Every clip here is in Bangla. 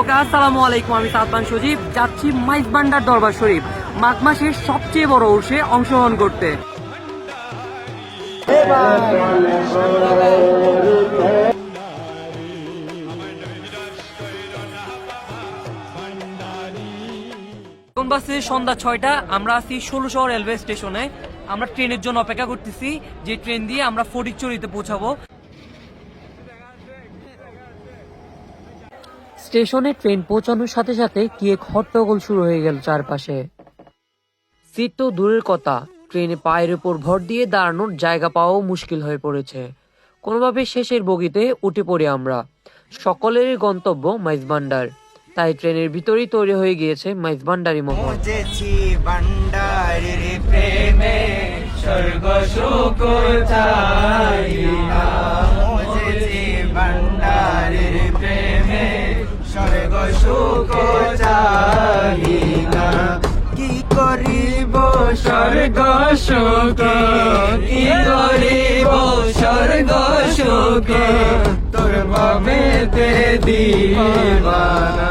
ওকে আসসালামু আলাইকুম, আমি সাদমান সজীব। যাচ্ছি মাইজ বান্ডার দরবার শরীফ। মাঘ মাসের সবচেয়ে বড় উর্ষে অংশগ্রহণ করতে। বাসে সন্ধ্যা ছয়টা, আমরা আছি ষোলো শহর রেলওয়ে স্টেশনে। আমরা ট্রেনের জন্য অপেক্ষা করতেছি। যে ট্রেন দিয়ে আমরা ফটিকচুরিতে পৌঁছাবো। স্টেশনে ট্রেন পৌঁছানোর সাথে সাথে কি এক হট্টগোল শুরু হয়ে গেল চারপাশে। সিট তো দূরের কথা। ট্রেনে পায়ের উপর ভর দিয়ে দাঁড়ানোর জায়গা পাওয়াও মুশকিল হয়ে পড়েছে। কোনোভাবে শেষের বগিতে উঠে পড়ি আমরা। সকলেরই গন্তব্য মাইজবান্ডার তাই ট্রেনের ভিতরেই তৈরি হয়ে গিয়েছে মাইজবান্ডারি মহল। বুঝেছি প্রেমে স্বর্গ সুখ সুখ চাই না। কি করিব স্বর্গ সুখ? কি করিব স্বর্গ সুখ? তোর ভাবেতে দিবানা।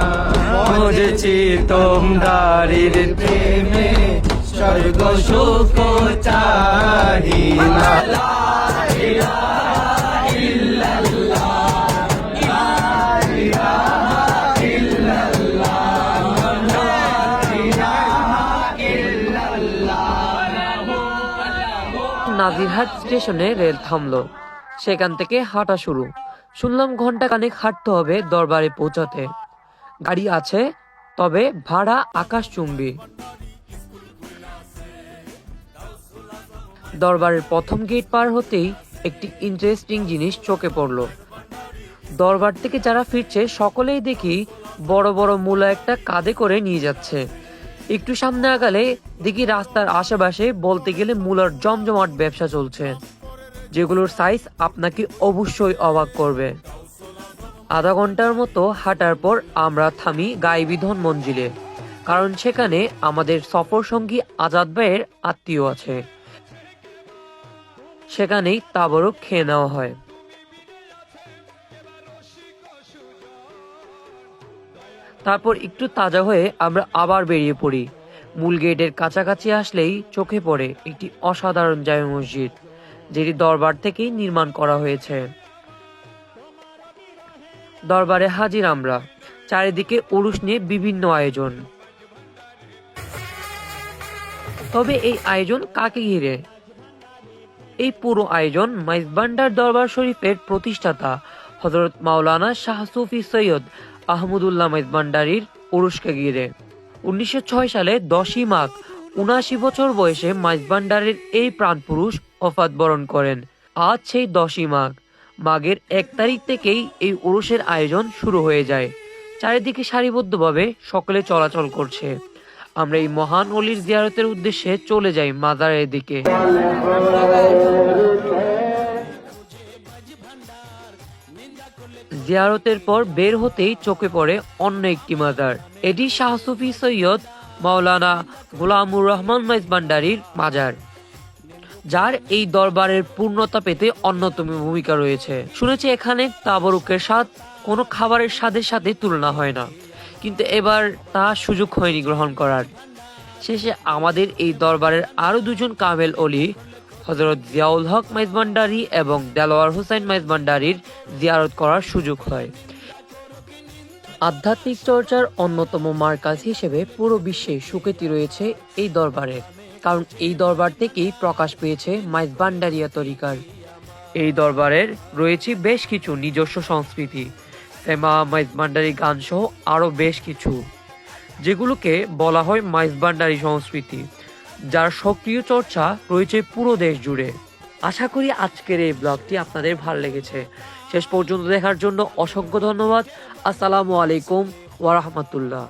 বুঝেছি তোমরারির প্রেমে। স্বর্গ সুখ চাহি না। নাজিরহাট স্টেশনে রেল থামলো। সেখান থেকে হাঁটা শুরু। শুনলাম ঘণ্টা খানেক হাঁটতে হবে দরবারে পৌঁছাতে। গাড়ি আছে, তবে ভাড়া আকাশ চুম্বি দরবারের প্রথম গেট পার হতেই একটি ইন্টারেস্টিং জিনিস চোখে পড়ল। দরবার থেকে যারা ফিরছে, সকলেই দেখি বড় বড় মূলা একটা কাঁধে করে নিয়ে যাচ্ছে। একটু সামনে আগালে দেখি রাস্তার আশেপাশে বলতে গেলে মূলার জমজমাট ব্যবসা চলছে। যেগুলোর সাইজ আপনাকে অবশ্যই অবাক করবে। আধা ঘণ্টার মতো হাঁটার পর আমরা থামি গাইবিধন মঞ্জিলে কারণ সেখানে আমাদের সফর সঙ্গী আজাদ ভাইয়ের আত্মীয় আছে। সেখানেই তাবরক খেয়ে নেওয়া হয়। তারপর একটু তাজা হয়ে আমরা আবার বেরিয়ে পড়ি। মূল গেটের কাছাকাছি আসলেই চোখে পড়ে একটি অসাধারণ জামে মসজিদ, যেটি দরবার থেকেই নির্মাণ করা হয়েছে। দরবারে হাজির আমরা। চারিদিকে উরুষ নিয়ে বিভিন্ন আয়োজন। তবে এই আয়োজন কাকে ঘিরে? এই পুরো আয়োজন মাইজবান্ডার দরবার শরীফের প্রতিষ্ঠাতা হজরত মাওলানা শাহ সুফি সৈয়দ আহমদুল্লাহ মাইজবান্ডারির উরুষকে ঘিরে উনিশশো ছয় সালে দশই মাঘ উনাশি বছর বয়সে মাইজবান্ডারের এই প্রাণপুরুষ অফাত বরণ করেন। আজ সেই দশই মাঘ। মাঘের এক তারিখ থেকেই এই উরুষের আয়োজন শুরু হয়ে যায়। চারিদিকে সারিবদ্ধভাবে সকলে চলাচল করছে। আমরা এই মহান অলির জিয়ারতের উদ্দেশ্যে চলে যাই মাজারের দিকে। জিয়ারতের পর বের হতেই চোখে পড়ে অন্য একটি মাজার। এটি শাহ সুফি সৈয়দ মাওলানা গোলামুর রহমান মাইজ ভান্ডারির মাজার, যার এই দরবারের পূর্ণতা পেতে অন্যতম ভূমিকা রয়েছে। শুনেছি এখানে তাবরুকের স্বাদ কোনো খাবারের স্বাদের সাথে তুলনা হয় না, কিন্তু এবার তা সুযোগ হয়নি গ্রহণ করার। শেষে আমাদের এই দরবারের আরও দুজন কামেল অলি হজরত জিয়াউল হক মাইজবান্ডারি এবং দেলোয়ার হুসাইন মাইজবান্ডারির জিয়ারত করার সুযোগ হয়। আধ্যাত্মিক চর্চার অন্যতম মার্কাজ হিসেবে পুরো বিশ্বে সুখ্যাতি রয়েছে এই দরবারের কারণ এই দরবার থেকেই প্রকাশ পেয়েছে মাইজবান্ডারিয়া তরিকার। এই দরবারের রয়েছে বেশ কিছু নিজস্ব সংস্কৃতি সেমা মাইজবান্ডারি গান সহ আরও বেশ কিছু, যেগুলোকে বলা হয় মাইজবান্ডারি সংস্কৃতি। যার সক্রিয় চর্চা রয়েছে পুরো দেশ জুড়ে। আশা করি আজকের এই ব্লগটি আপনাদের ভালো লেগেছে। শেষ পর্যন্ত দেখার জন্য অসংখ্য ধন্যবাদ। আসসালামু আলাইকুম ওয়ারহমতুল্লাহ